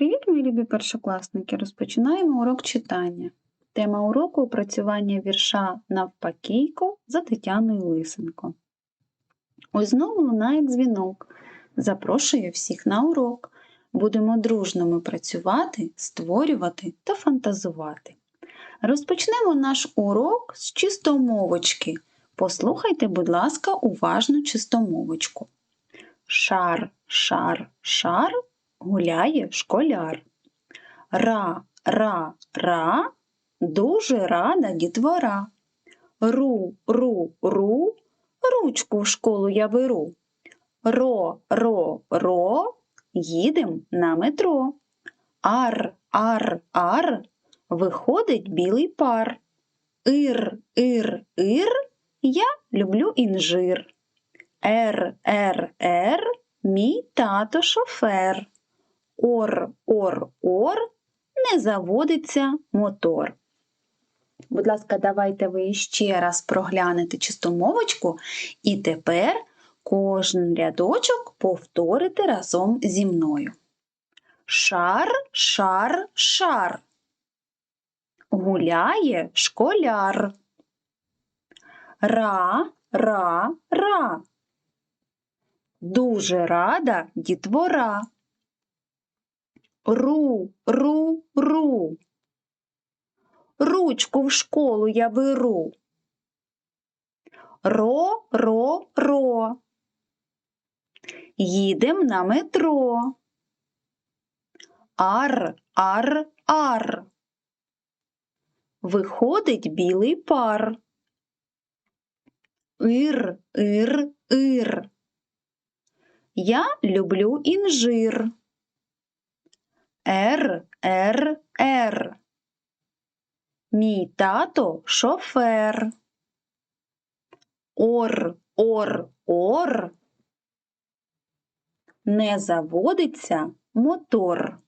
Привіт, мої любі першокласники! Розпочинаємо урок читання. Тема уроку опрацювання вірша Навпакійко за Тетяною Лисенко. Ось знову лунає дзвінок. Запрошую всіх на урок. Будемо дружно ми працювати, створювати та фантазувати. Розпочнемо наш урок з чистомовочки. Послухайте, будь ласка, уважно чистомовочку. Шар, шар, шар гуляє школяр. Ра, ра, ра, дуже рада дітвора. Ру, ру, ру, ручку в школу я беру. Ро, ро, ро, їдем на метро. Ар, ар, ар, виходить білий пар. Ир, ир, ир, я люблю інжир. Р, р, р, мій тато шофер. Ор, ор, ор, не заводиться мотор. Будь ласка, давайте ви ще раз проглянете чистомовочку, і тепер кожен рядочок повторите разом зі мною. Шар, шар, шар. Гуляє школяр. Ра, ра, ра. Дуже рада дітвора. Ру, ру, ру. Ручку в школу я беру. Ро, ро, ро. Їдем на метро. Ар, ар, ар. Виходить білий пар. Ир, ир, ир. Я люблю інжир. Р, Р, Р. Мій тато шофер. Ор, ор, ор. Не заводиться мотор.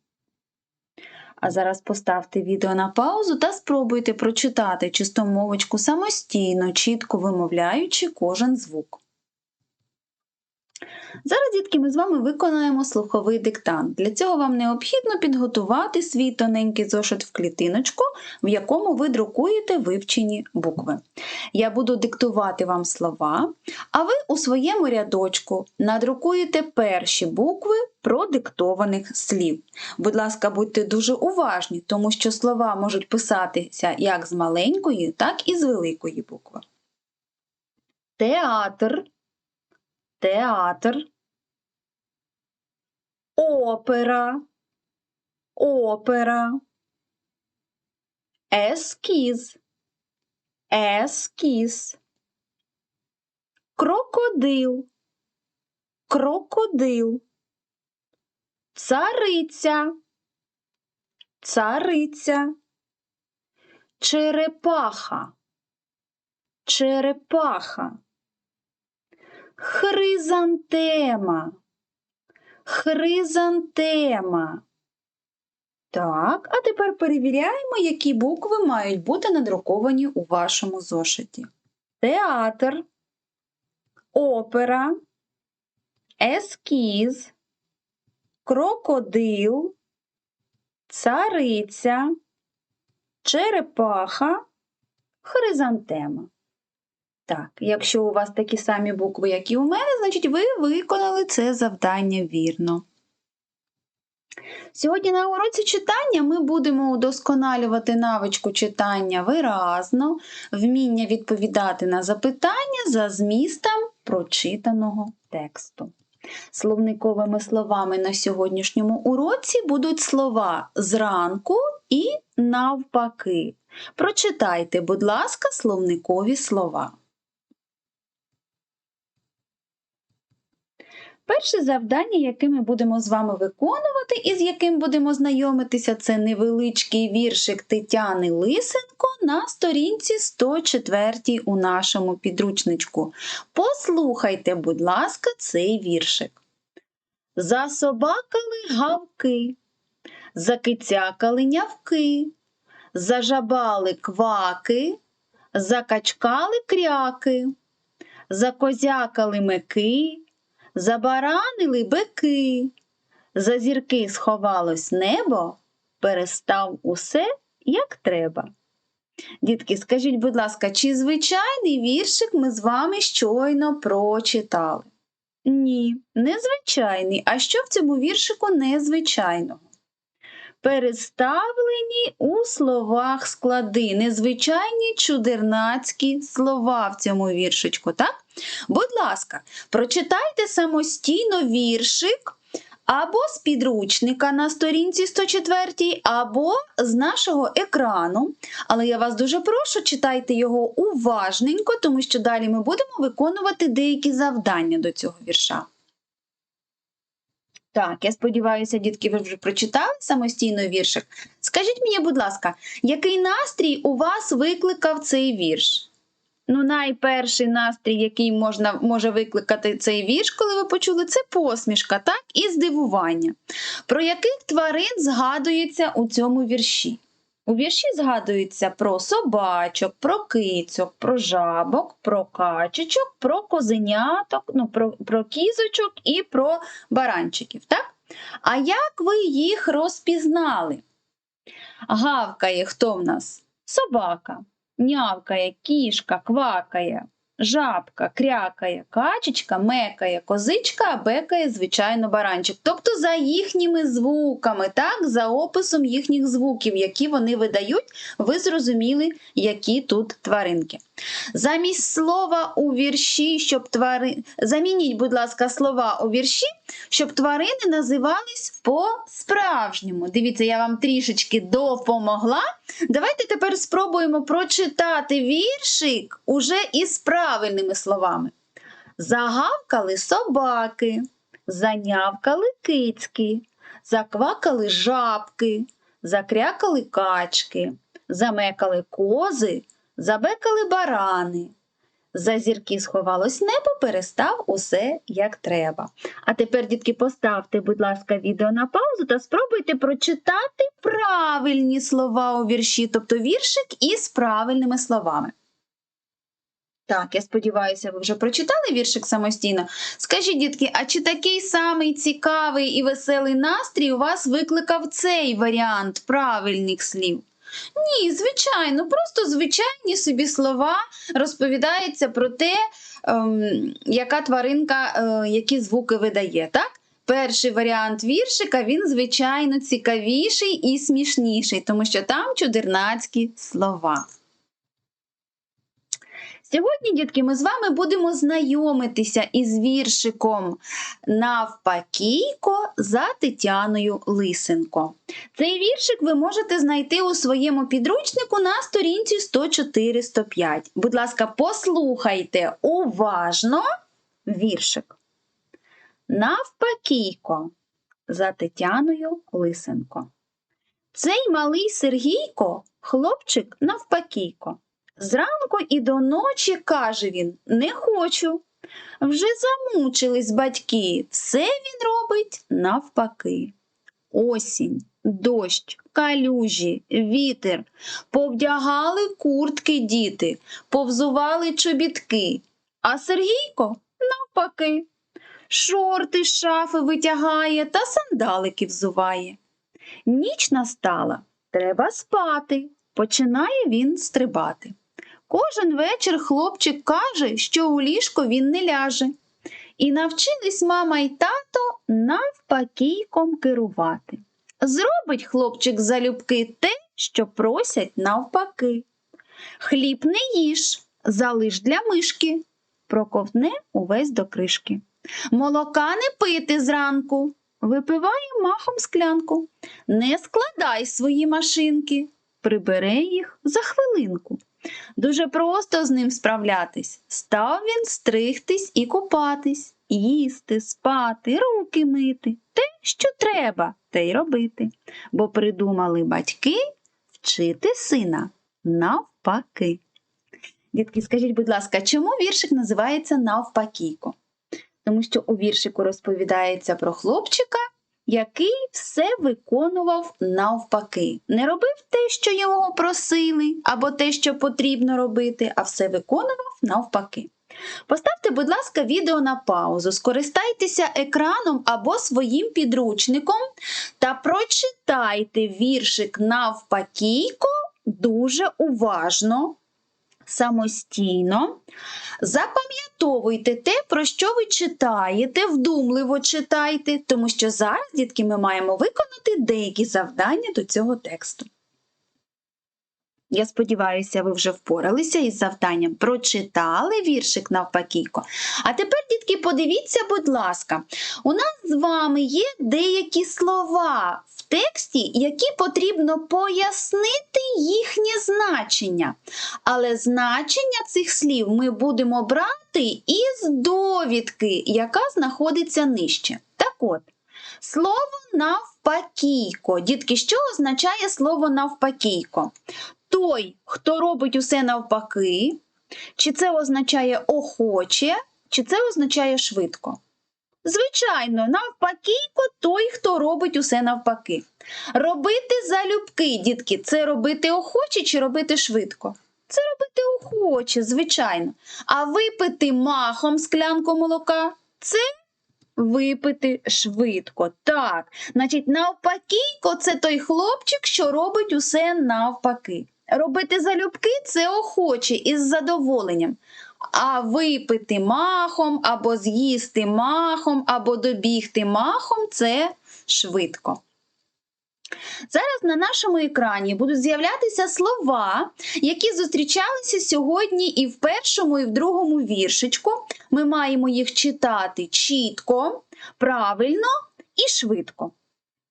А зараз поставте відео на паузу та спробуйте прочитати чистомовочку самостійно, чітко вимовляючи кожен звук. Зараз, дітки, ми з вами виконаємо слуховий диктант. Для цього вам необхідно підготувати свій тоненький зошит в клітиночку, в якому ви друкуєте вивчені букви. Я буду диктувати вам слова, а ви у своєму рядочку надрукуєте перші букви продиктованих слів. Будь ласка, будьте дуже уважні, тому що слова можуть писатися як з маленької, так і з великої букви. Театр театр, опера, опера, ескіз, ескіз, крокодил, крокодил, цариця, цариця, черепаха, черепаха. Хризантема. Хризантема. Так, а тепер перевіряємо, які букви мають бути надруковані у вашому зошиті. Театр, опера, ескіз, крокодил, цариця, черепаха, хризантема. Так, якщо у вас такі самі букви, як і у мене, значить ви виконали це завдання вірно. Сьогодні на уроці читання ми будемо удосконалювати навичку читання виразно, вміння відповідати на запитання за змістом прочитаного тексту. Словниковими словами на сьогоднішньому уроці будуть слова зранку і навпаки. Прочитайте, будь ласка, словникові слова. Перше завдання, яке ми будемо з вами виконувати, і з яким будемо знайомитися, це невеличкий віршик Тетяни Лисенко на сторінці 104 у нашому підручничку. Послухайте, будь ласка, цей віршик. Засобакали гавки, закицякали нявки, зажабали кваки, закачкали кряки, закозякали мики забаранили бики, За зірки сховалось небо, перестав усе, як треба. Дітки, скажіть, будь ласка, чи звичайний віршик ми з вами щойно прочитали? Ні, незвичайний. А що в цьому віршику незвичайного? Переставлені у словах склади, незвичайні чудернацькі слова в цьому віршичку, так? Будь ласка, прочитайте самостійно віршик або з підручника на сторінці 104, або з нашого екрану. Але я вас дуже прошу, читайте його уважненько, тому що далі ми будемо виконувати деякі завдання до цього вірша. Так, я сподіваюся, дітки, ви вже прочитали самостійно віршик. Скажіть мені, будь ласка, який настрій у вас викликав цей вірш? Ну, найперший настрій, який можна, може викликати цей вірш, коли ви почули, це посмішка, так? І здивування. Про яких тварин згадується у цьому вірші? У вірші згадується про собачок, про кицьок, про жабок, про качечок, про козеняток, ну, про, про кізочок і про баранчиків, так? А як ви їх розпізнали? Гавкає хто в нас? Собака, нявкає, кішка, квакає, жабка, крякає, качечка, мекає, козичка, а бекає, звичайно, баранчик. Тобто за їхніми звуками, так, за описом їхніх звуків, які вони видають, ви зрозуміли, які тут тваринки. Замість слова у вірші, щоб твари... Замініть, будь ласка, слова у вірші, щоб тварини називались по-справжньому. Дивіться, я вам трішечки допомогла. Давайте тепер спробуємо прочитати віршик уже із правильними словами. Загавкали собаки, занявкали кицьки, заквакали жабки, закрякали качки, замекали кози, забекали барани. За зірки сховалось небо, перестав усе як треба. А тепер, дітки, поставте, будь ласка, відео на паузу та спробуйте прочитати правильні слова у вірші, тобто віршик із правильними словами. Так, я сподіваюся, ви вже прочитали віршик самостійно. Скажіть, дітки, а чи такий самий цікавий і веселий настрій у вас викликав цей варіант правильних слів? Ні, звичайно, просто звичайні собі слова розповідається про те, ем, яка тваринка е, які звуки видає. так? Перший варіант віршика, він, звичайно, цікавіший і смішніший, тому що там чудернацькі слова. Сьогодні, дітки, ми з вами будемо знайомитися із віршиком Навпакійко за Тетяною Лисенко. Цей віршик ви можете знайти у своєму підручнику на сторінці 104-105. Будь ласка, послухайте уважно віршик. Навпакійко за Тетяною Лисенко. Цей малий Сергійко, хлопчик навпакійко. Зранку і до ночі, каже він, не хочу. Вже замучились батьки, все він робить навпаки. Осінь, дощ, калюжі, вітер, повдягали куртки діти, повзували чобітки, а Сергійко навпаки. Шорти шафи витягає та сандалики взуває. Ніч настала, треба спати. Починає він стрибати. Кожен вечір хлопчик каже, що у ліжко він не ляже. І навчились мама й тато навпакійком керувати. Зробить хлопчик залюбки те, що просять навпаки. Хліб не їж, залиш для мишки, проковтне увесь до кришки. Молока не пити зранку, випиває махом склянку. Не складай свої машинки, прибере їх за хвилинку. Дуже просто з ним справлятись. Став він стригтись і купатись, їсти, спати, руки мити. Те, що треба, те й робити. Бо придумали батьки вчити сина навпаки. Дітки, скажіть, будь ласка, чому віршик називається навпакійко? Тому що у віршику розповідається про хлопчика, який все виконував навпаки. Не робив те, що його просили, або те, що потрібно робити, а все виконував навпаки. Поставте, будь ласка, відео на паузу, скористайтеся екраном або своїм підручником та прочитайте віршик навпакійко дуже уважно, самостійно. Запам'ятовуйте те, про що ви читаєте, вдумливо читайте, тому що зараз, дітки, ми маємо виконати деякі завдання до цього тексту. Я сподіваюся, ви вже впоралися із завданням, прочитали віршик навпакійко. А тепер, дітки, подивіться, будь ласка, у нас з вами є деякі слова в тексті, які потрібно пояснити їхнє значення. Але значення цих слів ми будемо брати із довідки, яка знаходиться нижче. Так от, слово навпакійко. Дітки, що означає слово навпакійко? Той, хто робить усе навпаки, чи це означає охоче, чи це означає швидко? Звичайно, навпакійко той, хто робить усе навпаки. Робити залюбки, дітки, це робити охоче чи робити швидко? Це робити охоче, звичайно. А випити махом склянку молока це випити швидко. Так, значить, навпакійко це той хлопчик, що робить усе навпаки. Робити залюбки це охоче із задоволенням. А випити махом, або з'їсти махом, або добігти махом це швидко. Зараз на нашому екрані будуть з'являтися слова, які зустрічалися сьогодні і в першому, і в другому віршичку. Ми маємо їх читати чітко, правильно і швидко.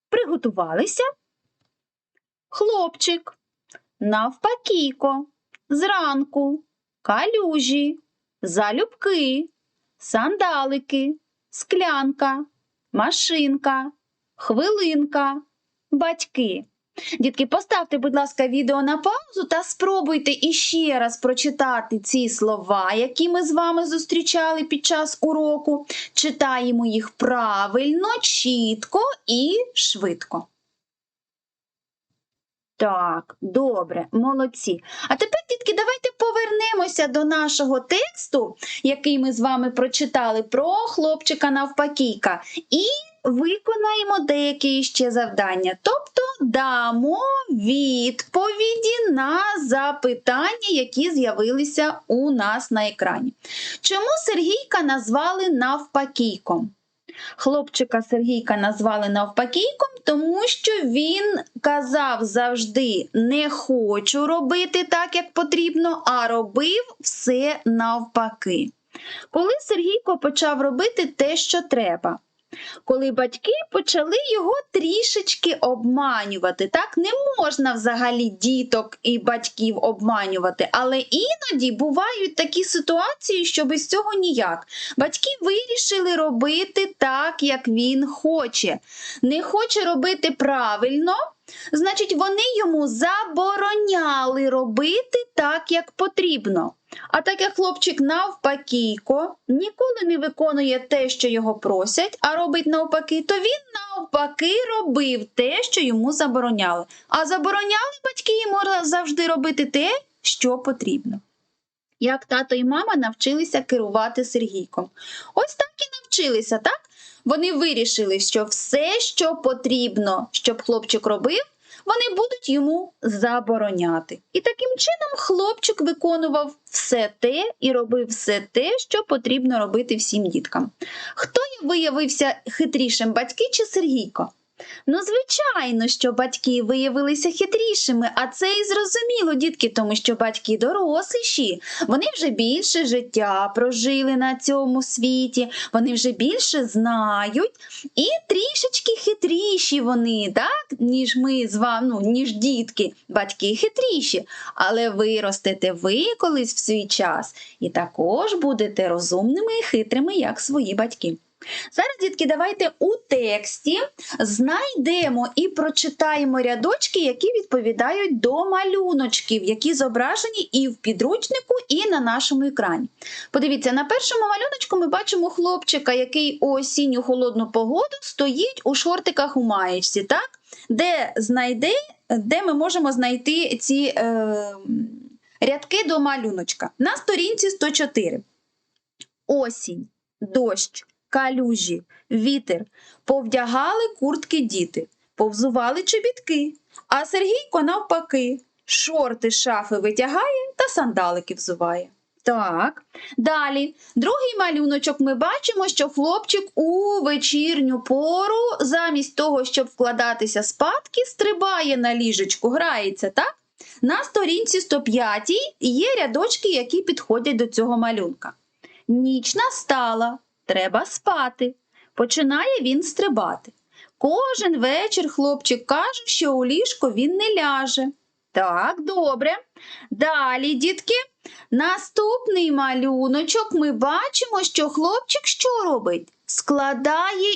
Приготувалися? Хлопчик навпакійко, зранку, калюжі, залюбки, сандалики, склянка, машинка, хвилинка, батьки. Дітки, поставте, будь ласка, відео на паузу та спробуйте іще раз прочитати ці слова, які ми з вами зустрічали під час уроку. Читаємо їх правильно, чітко і швидко. Так, добре, молодці. А тепер, дітки, давайте повернемося до нашого тексту, який ми з вами прочитали про хлопчика навпакійка, і виконаємо деякі ще завдання. Тобто дамо відповіді на запитання, які з'явилися у нас на екрані. Чому Сергійка назвали навпакійком? Хлопчика Сергійка назвали навпакійком, тому що він казав завжди не хочу робити так, як потрібно, а робив все навпаки. Коли Сергійко почав робити те, що треба, коли батьки почали його трішечки обманювати. Так не можна взагалі діток і батьків обманювати, але іноді бувають такі ситуації, що без цього ніяк. Батьки вирішили робити так, як він хоче. Не хоче робити правильно. Значить, вони йому забороняли робити так, як потрібно. А так як хлопчик навпакійко ніколи не виконує те, що його просять, а робить навпаки, то він навпаки робив те, що йому забороняли. А забороняли батьки йому завжди робити те, що потрібно. Як тато і мама навчилися керувати Сергійком. Ось так і навчилися, так? Вони вирішили, що все, що потрібно, щоб хлопчик робив, вони будуть йому забороняти. І таким чином хлопчик виконував все те і робив все те, що потрібно робити всім діткам. Хто виявився хитрішим, батьки чи Сергійко? Ну, звичайно, що батьки виявилися хитрішими, а це і зрозуміло, дітки, тому що батьки доросліші, вони вже більше життя прожили на цьому світі, вони вже більше знають і трішечки хитріші вони, так, ніж ми з вами, ну, ніж дітки, батьки хитріші, але виростете ви колись в свій час і також будете розумними і хитрими, як свої батьки. Зараз, дітки, давайте у тексті знайдемо і прочитаємо рядочки, які відповідають до малюночків, які зображені і в підручнику, і на нашому екрані. Подивіться, на першому малюночку ми бачимо хлопчика, який у осінню холодну погоду стоїть у шортиках у маєчці, так? де знайде, де ми можемо знайти ці е, рядки до малюночка. На сторінці 104. Осінь, дощ, калюжі, вітер. Повдягали куртки діти, повзували чобітки, а Сергійко навпаки, шорти шафи витягає та сандалики взуває. Так, далі, другий малюночок ми бачимо, що хлопчик у вечірню пору, замість того, щоб вкладатися спадки, стрибає на ліжечку, грається, так? На сторінці 105 є рядочки, які підходять до цього малюнка. Ніч настала, треба спати. Починає він стрибати. Кожен вечір хлопчик каже, що у ліжко він не ляже. Так, добре. Далі, дітки, наступний малюночок ми бачимо, що хлопчик що робить? Складає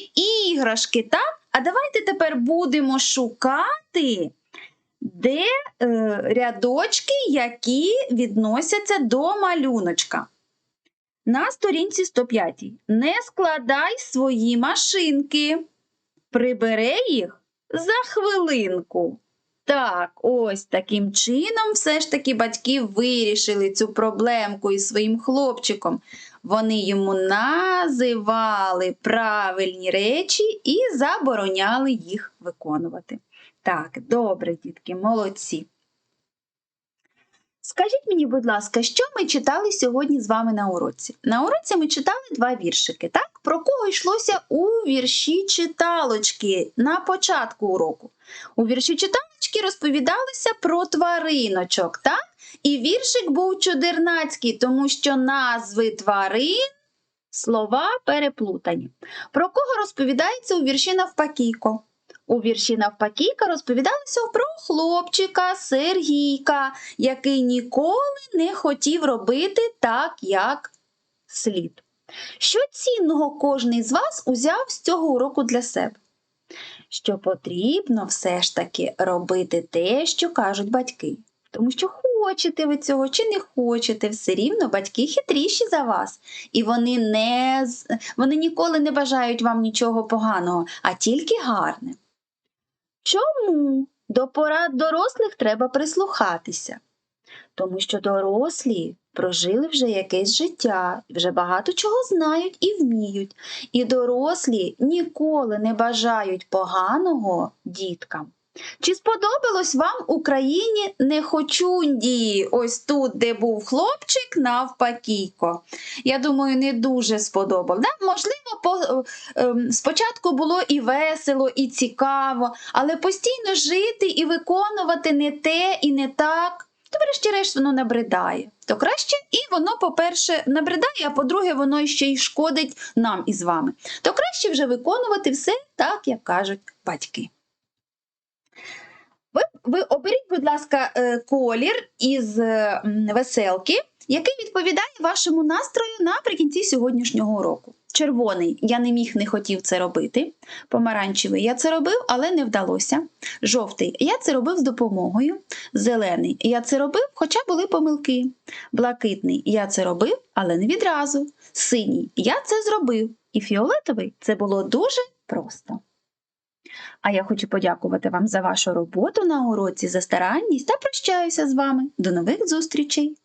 іграшки, так? А давайте тепер будемо шукати, де е, рядочки, які відносяться до малюночка. На сторінці 105. Не складай свої машинки. Прибере їх за хвилинку. Так, ось таким чином все ж таки батьки вирішили цю проблемку із своїм хлопчиком. Вони йому називали правильні речі і забороняли їх виконувати. Так, добре, дітки, молодці. Скажіть мені, будь ласка, що ми читали сьогодні з вами на уроці? На уроці ми читали два віршики, так? Про кого йшлося у вірші читалочки на початку уроку? У вірші читалочки розповідалося про твариночок, так? І віршик був чудернацький, тому що назви тварин слова переплутані. Про кого розповідається у вірші навпакійко? У вірші навпакійка розповідалося про хлопчика Сергійка, який ніколи не хотів робити так, як слід. Що цінного кожний з вас узяв з цього уроку для себе? Що потрібно все ж таки робити те, що кажуть батьки. Тому що хочете ви цього чи не хочете, все рівно батьки хитріші за вас. І вони, не, вони ніколи не бажають вам нічого поганого, а тільки гарне. Чому до порад дорослих треба прислухатися? Тому що дорослі прожили вже якесь життя, вже багато чого знають і вміють. І дорослі ніколи не бажають поганого діткам. Чи сподобалось вам Україні Нехочунді? Ось тут, де був хлопчик, навпакійко. Я думаю, не дуже сподобав. Да? Можливо, по, ем, спочатку було і весело, і цікаво, але постійно жити і виконувати не те і не так, то врешті-решт воно набридає. То краще і воно, по-перше, набридає, а по-друге, воно ще й шкодить нам із вами. То краще вже виконувати все так, як кажуть батьки. Ви, оберіть, будь ласка, е, колір із е, веселки, який відповідає вашому настрою наприкінці сьогоднішнього уроку. Червоний я не міг, не хотів це робити. Помаранчевий я це робив, але не вдалося. Жовтий я це робив з допомогою. Зелений я це робив, хоча були помилки. Блакитний я це робив, але не відразу. Синій я це зробив. І фіолетовий це було дуже просто. А я хочу подякувати вам за вашу роботу на уроці, за старанність та прощаюся з вами. До нових зустрічей!